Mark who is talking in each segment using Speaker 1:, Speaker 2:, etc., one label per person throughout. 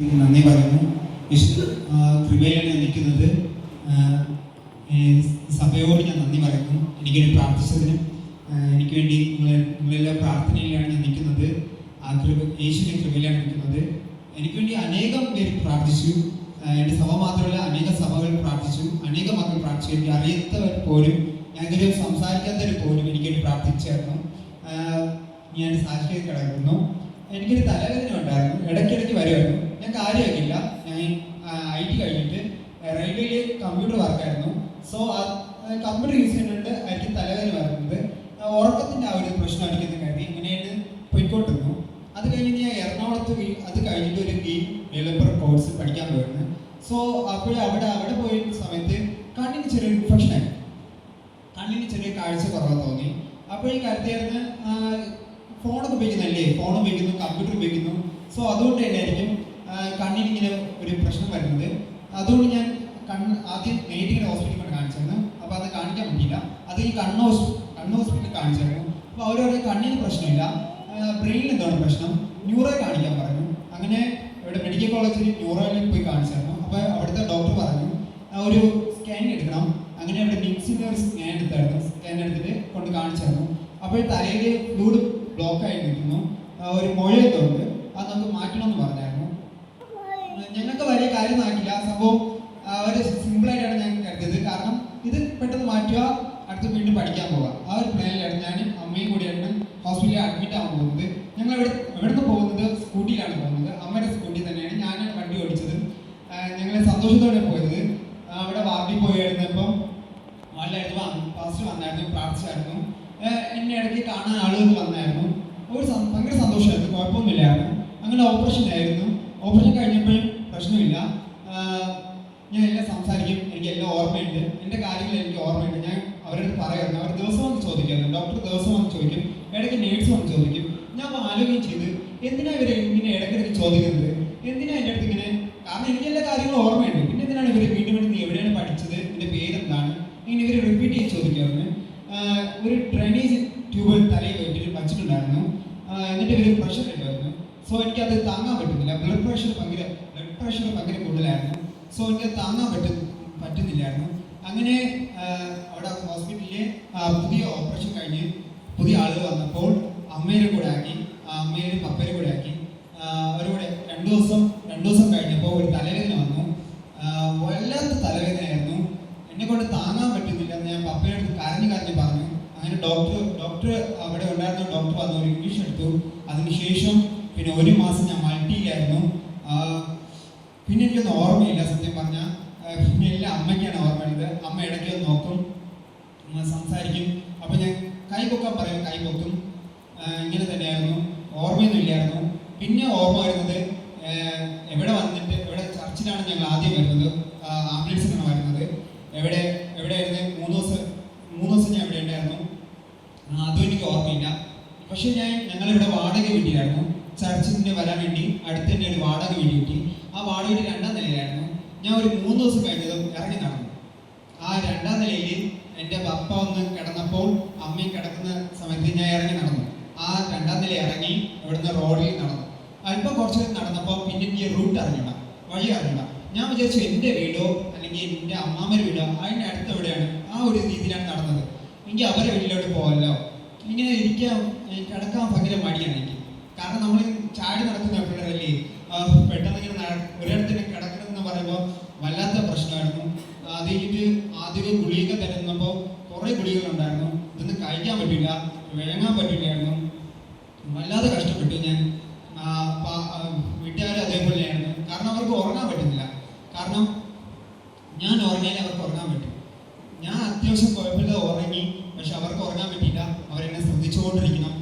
Speaker 1: നന്ദി പറയുന്നു. വിശുദ്ധ കൃപയാണ് നിൽക്കുന്നത് സഭയോട് ഞാൻ നന്ദി പറയുന്നു. എനിക്കൊരു പ്രാർത്ഥിച്ചതിന് എനിക്ക് വേണ്ടി നിങ്ങൾ നിങ്ങളെല്ലാം പ്രാർത്ഥനയിലാണ് ഞാൻ നിൽക്കുന്നത്. ആ കൃപ യേശുവിന്റെ കൃപയിലാണ് നിൽക്കുന്നത്. എനിക്ക് വേണ്ടി അനേകം പേര് പ്രാർത്ഥിച്ചു. എന്റെ സഭ മാത്രമല്ല അനേക സഭകൾ പ്രാർത്ഥിച്ചു. അനേക മക്കൾ പ്രാർത്ഥിച്ചു. എനിക്ക് അറിയാത്തവർ പോലും ഞാനൊരു സംസാരിക്കാത്തവർ പോലും എനിക്ക് വേണ്ടി പ്രാർത്ഥിച്ചായിരുന്നു ഞാൻ സാക്ഷിയായി കിടക്കുന്നു. എനിക്കൊരു തലവേദന ഉണ്ടായിരുന്നു. ഇടയ്ക്കിടയ്ക്ക് വരുമായിരുന്നു. ഞാൻ കാര്യമാക്കില്ല ഞാൻ ഐ ടി കഴിഞ്ഞിട്ട് റെയിൽവേയിൽ കമ്പ്യൂട്ടർ വർക്കായിരുന്നു സോ കമ്പ്യൂട്ടർ യൂസ് ചെയ്യുന്നുണ്ട് ആയിരിക്കും തലവേദന വരുന്നത്. ഉറക്കത്തിന്റെ ആ ഒരു പ്രശ്നം അടിക്കുന്ന കരുതി ഇങ്ങനെയാണ് പോയിക്കൊണ്ടിരുന്നു. അത് കഴിഞ്ഞിട്ട് ഞാൻ എറണാകുളത്ത് അത് കഴിഞ്ഞിട്ട് ഒരു ഗെയിം ഡെവലപ്പർ കോഴ്സ് പഠിക്കാൻ പോയിരുന്നു. സോ അപ്പോൾ അവിടെ അവിടെ പോയ സമയത്ത് കണ്ണിന് ചെറിയൊരു ഇൻഫെക്ഷൻ ആയി. കണ്ണിന് ചെറിയ കാഴ്ച കുറവ് തോന്നി. അപ്പോൾ ഈ കരുത്തിയായിരുന്നു ഫോണൊക്കെ ഉപയോഗിക്കുന്നല്ലേ ഫോൺ ഉപയോഗിക്കുന്നു കമ്പ്യൂട്ടർ ഉപയോഗിക്കുന്നു. സോ അതുകൊണ്ട് തന്നെയായിരിക്കും ആ, കണ്ണിന് ഇങ്ങനെ ഒരു പ്രശ്നം വരുന്നത്. അതുകൊണ്ട് ഞാൻ കണ്ണ് ആദ്യം മേടിക്കുന്ന ഹോസ്പിറ്റലിൽ കൊണ്ട് കാണിച്ചിരുന്നു അപ്പോൾ അത് കാണിക്കാൻ പറ്റിയില്ല. അത് ഈ കണ്ണ് കണ്ണ് ഹോസ്പിറ്റലിൽ കാണിച്ചായിരുന്നു. അപ്പോൾ പറഞ്ഞു കണ്ണിന് പ്രശ്നമില്ല. ബ്രെയിനിൽ എന്താണ് പ്രശ്നം? ന്യൂറോ കാണിക്കാൻ പറഞ്ഞു. അങ്ങനെ ഇവിടെ മെഡിക്കൽ കോളേജിൽ ന്യൂറോയിൽ പോയി കാണിച്ചായിരുന്നു. അപ്പോൾ അവിടുത്തെ ഡോക്ടർ പറഞ്ഞു ഒരു സ്കാൻ എടുക്കണം. അങ്ങനെ അവിടെ മിക്സിന്റെ ഒരു സ്കാൻ എടുത്തായിരുന്നു. സ്കാൻ എടുത്തിട്ട് കൊണ്ട് കാണിച്ചായിരുന്നു. അപ്പോൾ തലയിൽ ഫ്ലൂഡ് ബ്ലോക്ക് ആയി നിൽക്കുന്നു. ഒരു മുഴയത്തുണ്ട് അത് നമുക്ക് മാറ്റണമെന്ന് പറഞ്ഞായിരുന്നു. ഞങ്ങൾക്ക് വലിയ കാര്യം ആക്കില്ല സംഭവം ഒരു സിമ്പിൾ ആയിട്ടാണ് ഞാൻ കരുതിയത്. കാരണം ഇത് പെട്ടെന്ന് മാറ്റുക അടുത്ത് വീണ്ടും പഠിക്കാൻ പോകാം ആ ഒരു പ്ലാനിലാണ് ഞാൻ അമ്മയും കൂടിയാണ് ഹോസ്പിറ്റലിൽ അഡ്മിറ്റ് ആവാൻ പോകുന്നത്. ഞങ്ങൾ ഇവിടെ ഇവിടുന്ന് പോകുന്നത്? സ്കൂട്ടിയിലാണ് പോകുന്നത്. അമ്മയുടെ സ്കൂട്ടി തന്നെയാണ് ഞാനാണ് വണ്ടി ഓടിച്ചത്. ഞങ്ങൾ സന്തോഷത്തോടെ പോയത്. അവിടെ വാർഡിൽ പോയിരുന്നപ്പം നല്ലായിരുന്നു ഫസ്റ്റ് വന്നായിരുന്നു പ്രാർത്ഥിച്ചായിരുന്നു. എന്നെ ഇടയ്ക്ക് കാണാൻ ആളുകൾ വന്നായിരുന്നു. ഒരു ഭയങ്കര സന്തോഷമായിരുന്നു. കുഴപ്പമൊന്നുമില്ലായിരുന്നു. അങ്ങനെ ഓപ്പറേഷൻ ആയിരുന്നു. ഓപ്പറേഷൻ കഴിഞ്ഞപ്പോഴും ഞാൻ എല്ലാം സംസാരിക്കും. എനിക്ക് എല്ലാം ഓർമ്മയുണ്ട്. എന്റെ കാര്യങ്ങൾ എനിക്ക് ഓർമ്മയുണ്ട്. ഞാൻ അവരോട് പറയായിരുന്നു അവർ ദിവസം വന്ന് ചോദിക്കായിരുന്നു ഡോക്ടർ ദിവസം വന്ന് ചോദിക്കും. ഇടയ്ക്ക് നേഴ്സ് വന്ന് ചോദിക്കും. ഞാൻ ആലോചിക്കുകയും ചെയ്ത്. എന്തിനാ ഇവർ ഇങ്ങനെ ഇടയ്ക്കിടയ്ക്ക് ചോദിക്കുന്നത്? എന്തിനാ എന്റെ അടുത്ത് ഇങ്ങനെ? കാരണം എനിക്ക് എല്ലാ കാര്യങ്ങളും ഓർമ്മയുണ്ട്. പിന്നെ എന്തിനാണ് ഇവർ വീണ്ടും വീണ്ടും എവിടെയാണ് പഠിച്ചത്? നിന്റെ പേരെന്താണ്? ഇങ്ങനെ ഇവർ റിപ്പീറ്റ് ചെയ്ത് ചോദിക്കാറുണ്ട്. ഒരു ഡ്രൈനേജ് ട്യൂബ് തലയിൽ വെച്ചിട്ട് വച്ചിട്ടുണ്ടായിരുന്നു. എന്നിട്ട് ഇവർ പ്രഷർ ഉണ്ടായിരുന്നു സോ എനിക്കത് താങ്ങാൻ പറ്റുന്നില്ല. ബ്ലഡ് പ്രഷർ ഭയങ്കര കൂടുതലായിരുന്നു. സോ എനിക്ക് താങ്ങാൻ പറ്റും പറ്റുന്നില്ലായിരുന്നു. അങ്ങനെ അവിടെ ഹോസ്പിറ്റലിൽ പുതിയ ഓപ്പറേഷൻ കഴിഞ്ഞ് പുതിയ ആളുകൾ വന്നപ്പോൾ അമ്മയുടെ കൂടെ ആക്കി അമ്മേനെ പപ്പയുടെ കൂടെ ആക്കി. അവരുടെ രണ്ടു ദിവസം രണ്ടു ദിവസം കഴിഞ്ഞപ്പോൾ ഒരു തലവേദന വന്നു. വല്ലാത്ത തലവേദനയായിരുന്നു. എന്നെ കൊണ്ട് താങ്ങാൻ പറ്റുന്നില്ല എന്ന് ഞാൻ പപ്പയുടെ അടുത്ത് കരഞ്ഞു കരഞ്ഞ് പറഞ്ഞു. അങ്ങനെ ഡോക്ടർ ഡോക്ടർ അവിടെ ഉണ്ടായിരുന്ന ഡോക്ടർ വന്ന് ഒരു ഇംഗ്ലീഷ് എടുത്തു. അതിനുശേഷം പിന്നെ ഒരു മാസം ഞാൻ മൾട്ടിയിലായിരുന്നു ആഹ് പിന്നെ എനിക്കൊന്നും ഓർമ്മയില്ല സത്യം പറഞ്ഞാൽ എല്ലാം അമ്മയ്ക്കാണ് ഓർമ്മയുള്ളത് അമ്മ ഇടയ്ക്ക് നോക്കും. സംസാരിക്കും. അപ്പം ഞാൻ കൈ പൊക്കാൻ പറയും കൈ പൊക്കും. ആഹ് ഇങ്ങനെ തന്നെയായിരുന്നു. ഓർമ്മയൊന്നും ഇല്ലായിരുന്നു. പിന്നെ ഓർമ്മ വരുന്നത് എവിടെ വന്നിട്ട് എവിടെ ചർച്ചിലാണ് ഞങ്ങൾ ആദ്യം വരുന്നത്. ആംബുലൻസിലാണ് വരുന്നത്. എവിടെ എവിടെയായിരുന്നു? മൂന്ന് ദിവസം മൂന്ന് ദിവസം ഞാൻ എവിടെ ഉണ്ടായിരുന്നു. അതും എനിക്ക് ഓർമ്മയില്ല. പക്ഷേ ഞാൻ ഞങ്ങളിവിടെ വാടക വീട്ടിലായിരുന്നു. ചർച്ചിന്റെ വരാൻ വേണ്ടി അടുത്തന്നെ ഒരു വാടക വീട് കിട്ടി. ആ വാടി വീട് രണ്ടാം നിലയിലായിരുന്നു. ഞാൻ ഒരു മൂന്ന് ദിവസം കഴിഞ്ഞതും ഇറങ്ങി നടന്നു. ആ രണ്ടാം നിലയിൽ എന്റെ പപ്പ ഒന്ന് കിടന്നപ്പോൾ അമ്മയും കിടക്കുന്ന സമയത്ത് ഞാൻ ഇറങ്ങി നടന്നു. ആ രണ്ടാം നില ഇറങ്ങി ഇവിടുന്ന് റോഡിൽ നടന്നു. അല്പം കുറച്ച് നടന്നപ്പോൾ പിന്നെ എനിക്ക് റൂട്ട് അറിഞ്ഞിട വഴി അറിഞ്ഞിട. ഞാൻ വിചാരിച്ചു എന്റെ വീടോ അല്ലെങ്കിൽ എന്റെ അമ്മാമ്മയുടെ വീടോ അതിന്റെ അടുത്ത് എവിടെയാണ് ആ ഒരു രീതിയിലാണ് നടന്നത്. എനിക്ക് അവരെ വീട്ടിലോട്ട് പോകാമല്ലോ. ഇങ്ങനെ ഇരിക്കാൻ കിടക്കാൻ ഭയങ്കര മടിയാണ് എനിക്ക്. കാരണം നമ്മൾ ചാടി നടക്കുന്ന ആ, പെട്ടെന്ന് ഇങ്ങനെ ഒരിടത്തിന് കിടക്കണമെന്ന് പറയുമ്പോൾ വല്ലാത്ത പ്രശ്നമായിരുന്നു. അത് കഴിഞ്ഞിട്ട് ആദ്യമേ ഗുളിക തരുന്നപ്പോൾ കുറേ ഗുളികളുണ്ടായിരുന്നു ഇതൊന്നും കഴിക്കാൻ പറ്റില്ല വിഴങ്ങാൻ പറ്റില്ലായിരുന്നു. വല്ലാതെ കഷ്ടപ്പെട്ടു ഞാൻ. വീട്ടുകാരും അതേപോലെയായിരുന്നു. കാരണം അവർക്ക് ഉറങ്ങാൻ പറ്റുന്നില്ല. കാരണം ഞാൻ ഉറങ്ങിയാലേ അവർക്ക് ഉറങ്ങാൻ പറ്റും. ഞാൻ അത്യാവശ്യം കുഴപ്പമില്ലാതെ ഉറങ്ങി പക്ഷെ അവർക്ക് ഉറങ്ങാൻ പറ്റിയില്ല. അവരെന്നെ ശ്രദ്ധിച്ചുകൊണ്ടിരിക്കണം.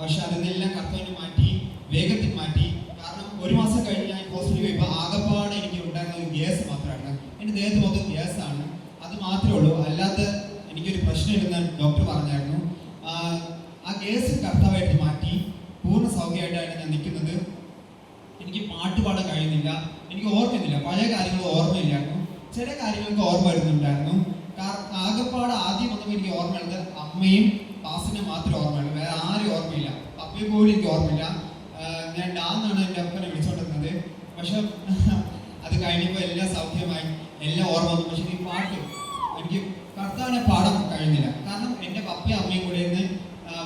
Speaker 1: പക്ഷെ അതെല്ലാം കർത്തവ്യം മാറ്റി വേഗത്തിൽ മാറ്റി. കാരണം ഒരു മാസം കഴിഞ്ഞ് ഞാൻ ഹോസ്പിറ്റലിൽ പോയപ്പോൾ ആകപ്പാട് എനിക്ക് ഉണ്ടായിരുന്ന ഒരു ഗ്യാസ് മാത്രമാണ് എന്റെ ദേഹത്ത് മൊത്തം ഗ്യാസ് ആണ്. അത് മാത്രമേ ഉള്ളൂ. അല്ലാതെ എനിക്കൊരു പ്രശ്നം ഇരുന്ന ഡോക്ടർ പറഞ്ഞായിരുന്നു. ആ ഗ്യാസ് കർത്താവായിട്ട് മാറ്റി. പൂർണ സൗഖ്യമായിട്ടാണ് ഞാൻ നിൽക്കുന്നത്. എനിക്ക് പാട്ട് പാടാൻ കഴിയുന്നില്ല. എനിക്ക് ഓർക്കുന്നില്ല പഴയ കാര്യങ്ങൾ ഓർമ്മയില്ലായിരുന്നു. ചില കാര്യങ്ങൾക്ക് ഓർമ്മ വരുന്നുണ്ടായിരുന്നു. കാരണം ആകപ്പാട് ആദ്യം വന്നപ്പോൾ എനിക്ക് ഓർമ്മയുള്ളത് അമ്മയും ദാസിനെ മാത്രമേ ഓർമ്മയുള്ളൂ വേറെ ആരും ഓർമ്മയില്ല. പപ്പി പോലും എനിക്ക് ഓർമ്മയില്ല. ഞാൻ ഡാന്നാണ് എന്റെ അപ്പനെ വിളിച്ചോണ്ടിരുന്നത്. പക്ഷെ അത് കഴിഞ്ഞപ്പോൾ എല്ലാം സൗഖ്യമായി. എല്ലാം ഓർമ്മ വന്നു. പക്ഷെ ഈ പാട്ട് എനിക്ക് കർത്താവിനെ പാടാൻ കഴിഞ്ഞില്ല. കാരണം എന്റെ പപ്പയും അമ്മയും കൂടെ ഇന്ന്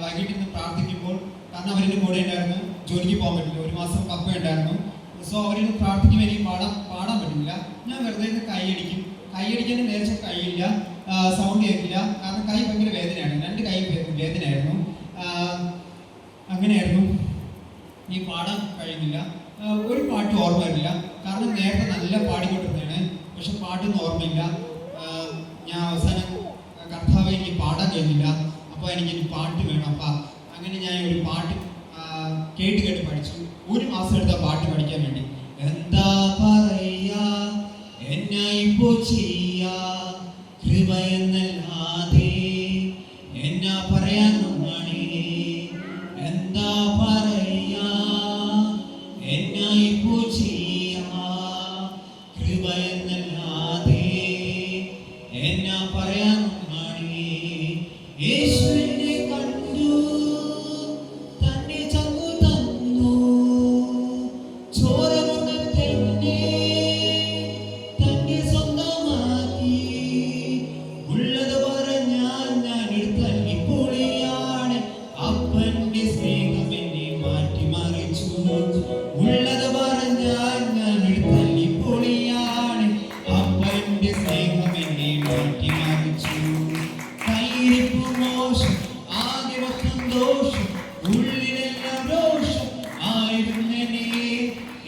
Speaker 1: വൈകിട്ട് ഇന്ന് പ്രാർത്ഥിക്കുമ്പോൾ കാരണം അവരുടെ കൂടെ ഉണ്ടായിരുന്നു. ജോലിക്ക് പോകാൻ പറ്റില്ല. ഒരു മാസം പപ്പ ഉണ്ടായിരുന്നു. സോ അവരിന്ന് പ്രാർത്ഥിക്കുമ്പോൾ എനിക്ക് പാടാൻ പാടാൻ പറ്റില്ല ഞാൻ വെറുതെ കൈയടിക്കും. കൈയടിക്കാൻ നേരത്തെ കൈയില്ല. സൗണ്ട് കേൾക്കില്ല. കാരണം കൈ ഭയങ്കര വേദനയാണ്. രണ്ട് കൈ വേദനയായിരുന്നു. അങ്ങനെയായിരുന്നു. ഈ പാടാൻ കഴിയുന്നില്ല. ഒരു പാട്ട് ഓർമ്മ വരില്ല കാരണം നേരത്തെ നല്ല പാടിക്കൊണ്ടിരുന്നതാണ് പക്ഷെ പാട്ടൊന്നും ഓർമ്മയില്ല. ഞാൻ അവസാനം കർത്താവ് എനിക്ക് പാടാൻ കഴിഞ്ഞില്ല അപ്പോൾ എനിക്ക് പാട്ട് വേണം. അപ്പം അങ്ങനെ ഞാൻ ഒരു പാട്ട് കേട്ട് കേട്ട് പഠിച്ചു. ഒരു മാസം എടുത്ത പാട്ട് പഠിക്കാൻ വേണ്ടി. എന്താ പറയാ? എന്നാ ഇപ്പോ ചെയ്യാ? കൃപ എന്നല്ലാതെ എന്നാ പറയാനൊന്നാണേ എന്താ പറയാ? എന്നാ ഇപ്പോ ചെയ്യാ കൃപ എന്നല്ലാതെ എന്നാ പറയാനൊന്നാണേ യേശുവിനെ കണ്ടു തന്നെ ചങ്ങു തന്നു. ചോര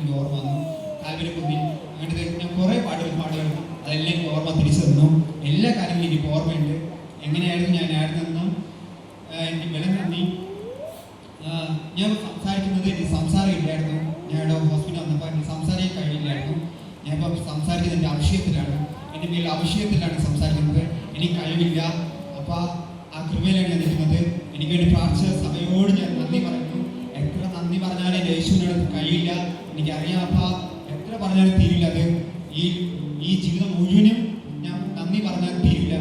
Speaker 1: എനിക്ക് ഓർമ്മ വന്നു. താല്പര്യം അങ്ങനത്തെ ഞാൻ കുറേ പാട്ടുകൾ പാടുമായിരുന്നു അതെല്ലാം എനിക്ക് ഓർമ്മ തിരിച്ചു എല്ലാ കാര്യങ്ങളും എനിക്ക് ഓർമ്മയുണ്ട്. എങ്ങനെയായിരുന്നു ഞാൻ ആയിരുന്നെന്നും ആഹ് എനിക്ക് ബലം നന്ദി. ഞാൻ സംസാരിക്കുന്നത് എനിക്ക് സംസാരം ഇല്ലായിരുന്നു. ഞാൻ ഇവിടെ ഹോസ്പിറ്റൽ വന്നപ്പോൾ എനിക്ക് സംസാരിക്കാൻ കഴിയില്ലായിരുന്നു. ഞാൻ ഇപ്പോൾ സംസാരിക്കുന്നത് എന്റെ അഭിഷേകത്തിലാണ് എന്റെ മേൽ അഭിഷേകത്തിലാണ് സംസാരിക്കുന്നത്. എനിക്ക് കഴിവില്ല. അപ്പോൾ ആ കൃപയിലാണ് ഞാൻ നിൽക്കുന്നത്. എനിക്ക് വേണ്ടി പ്രാർത്ഥിച്ച സഭയോട് ഞാൻ നന്ദി പറയുന്നു. എത്ര നന്ദി പറഞ്ഞാലും യേശുവിനോട് കഴിയില്ല. എനിക്കറിയാം അപ്പം എത്ര പറഞ്ഞാലും തീരില്ല അത് ഈ ഈ ജീവിതം മുഴുവനും ഞാൻ നന്ദി പറഞ്ഞാൽ തീരില്ല.